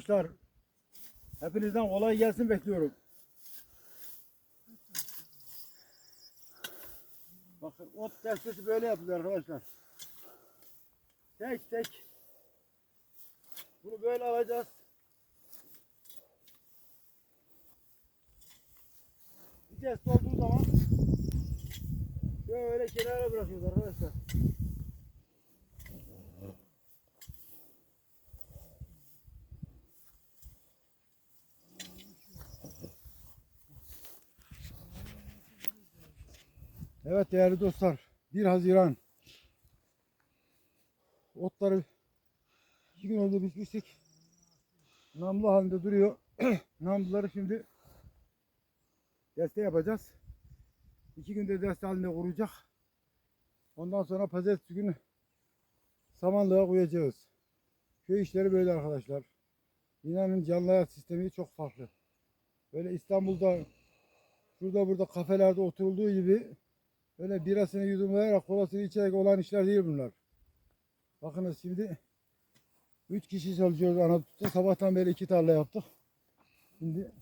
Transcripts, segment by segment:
arkadaşlar. Hepinizden kolay gelsin bekliyorum. Bakın ot destesi böyle yapılıyor arkadaşlar. Tek tek. Bunu böyle alacağız. Vites olduğu zaman böyle kenara bırakıyoruz arkadaşlar. Evet değerli dostlar 1 Haziran otları iki gün önce biçmiştik. Namlu halinde duruyor. Namluları şimdi deste yapacağız. İki günde deste halinde kuracak. Ondan sonra pazartesi günü samanlığa koyacağız. Köy işleri böyle arkadaşlar. İnanın canlı hayat sistemi çok farklı. Böyle İstanbul'da şurada burada kafelerde oturulduğu gibi Öyle birasını yudumlayarak kolasını içerek olan işler değil bunlar. Bakınız şimdi 3 kişi çalışıyoruz Anadolu'da. Sabahtan beri iki tarla yaptık. Şimdi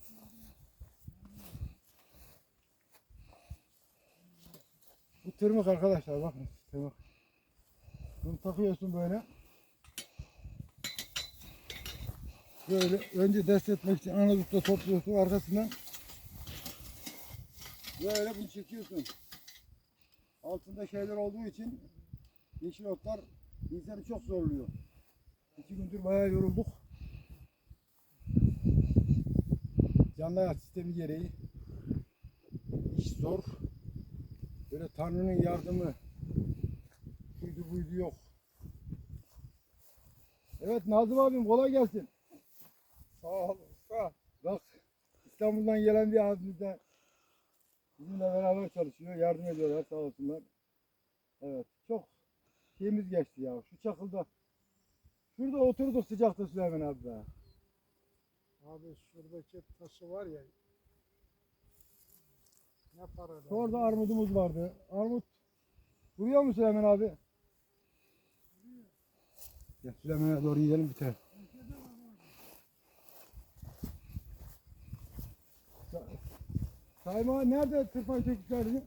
bu tırmık arkadaşlar bakın tırmık. Bunu takıyorsun böyle. Böyle önce dest etmek için Anadolu'da topluyorsun arkasından böyle bunu çekiyorsun altında şeyler olduğu için yeşil otlar insanı çok zorluyor. İki gündür bayağı yorulduk. Canlı hayat sistemi gereği iş zor. Böyle Tanrı'nın yardımı şuydu buydu yok. Evet Nazım abim kolay gelsin. Sağ ol usta. Bak İstanbul'dan gelen bir abimiz de bizimle beraber çalışıyor. Yardım ediyorlar sağ olsunlar. Evet çok şeyimiz geçti ya. Şu çakılda. Şurada oturduk sıcakta Süleyman abi be. Abi şuradaki taşı var ya. Ne para da. Orada armudumuz vardı. Armut duruyor mu Süleyman abi? Gel Süleyman'a doğru gidelim biter. Sayma nerede tırpan çekişlerdi?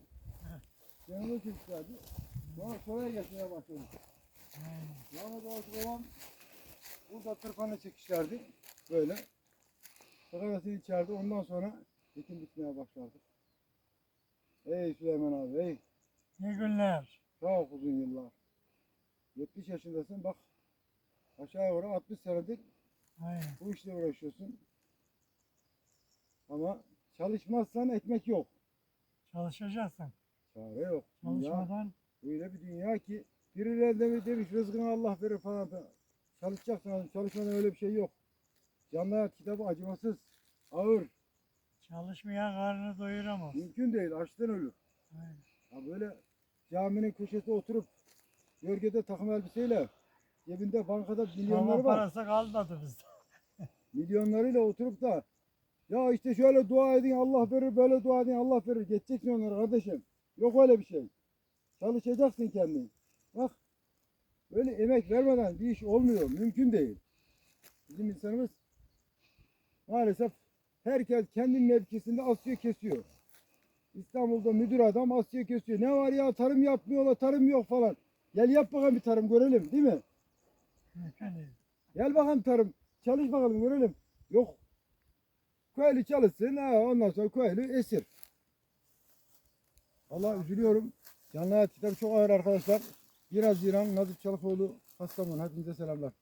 Yanında çekişlerdi. Sonra soruya geçmeye başladı. Yana doğrusu olan burada tırpanla çekişlerdi. Böyle. Fakat içeride ondan sonra dikim bitmeye başladı. Ey Süleyman abi ey. İyi günler. Çok uzun yıllar. 70 yaşındasın bak. Aşağı yukarı 60 senedir Aynen. bu işle uğraşıyorsun. Ama çalışmazsan ekmek yok. Çalışacaksın. Çare yok. Dünya Çalışmadan öyle bir dünya ki birileri de demiş rızkını Allah verir falan. Çalışacaksın çalışmadan öyle bir şey yok. Canlı kitabı acımasız, ağır, çalışmayan karnını doyuramaz. mümkün değil, açlıktan ölür. Aynen. Ya böyle caminin köşesinde oturup gölgede takım elbiseyle cebinde bankada milyonları var. parası kalmadı bizde. Milyonlarıyla oturup da ya işte şöyle dua edin Allah verir böyle dua edin Allah verir. Geçeceksin onları kardeşim. Yok öyle bir şey. Çalışacaksın kendin. Bak böyle emek vermeden bir iş olmuyor. Mümkün değil. Bizim insanımız maalesef herkes kendi mevkisinde asıyor kesiyor. İstanbul'da müdür adam asıyor kesiyor. Ne var ya tarım yapmıyorlar tarım yok falan. Gel yap bakalım bir tarım görelim değil mi? Mümkün değil. Gel bakalım tarım. Çalış bakalım görelim. Yok. Köylü çalışsın. Ha, ondan sonra köylü esir. Allah üzülüyorum. Canlı hayat çok ağır arkadaşlar. 1 Haziran Nazif Çalıkoğlu Kastamonu. Hepinize selamlar.